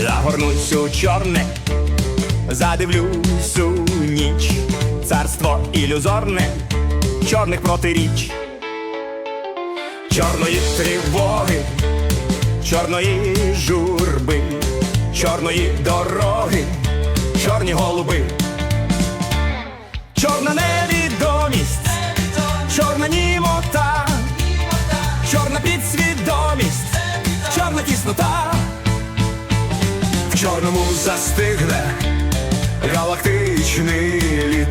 Загорнусь у чорне, задивлюсь у ніч, царство ілюзорне, чорних протиріч, чорної тривоги, чорної журби, чорної дороги, чорні голуби, чорна невідомість, чорна німота, чорна підсвідомість, чорна тіснота. Чорному застигне галактичний лід,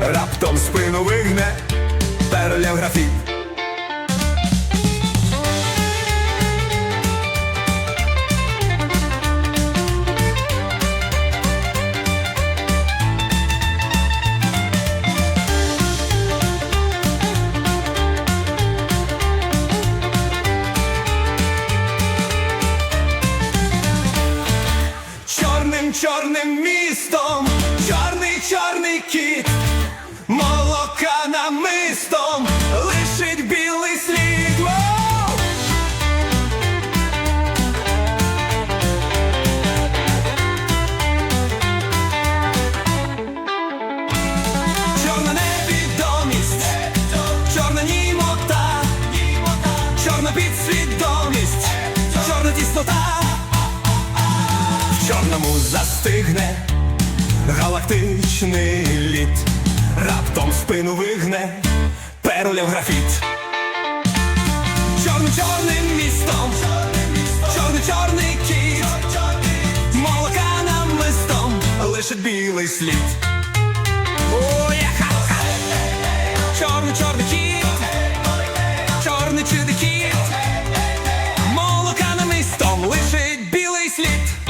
раптом спину вигне переляв графіт. Чорним чорним містом, чорний чорний кіт, молока намистом лишить білий слід. Воу! Чорна невідомість, чорна німота, чорна підсвідомість, чорна тіснота чорному застигне галактичний лід, раптом спину вигне, перуля в графіт. Чорним чорним містом, чорний чорний кіт, молока нам листом, лишить білий слід. Чорний чорний кіт, чорний чорний кіт. молока на містом лишить білий слід.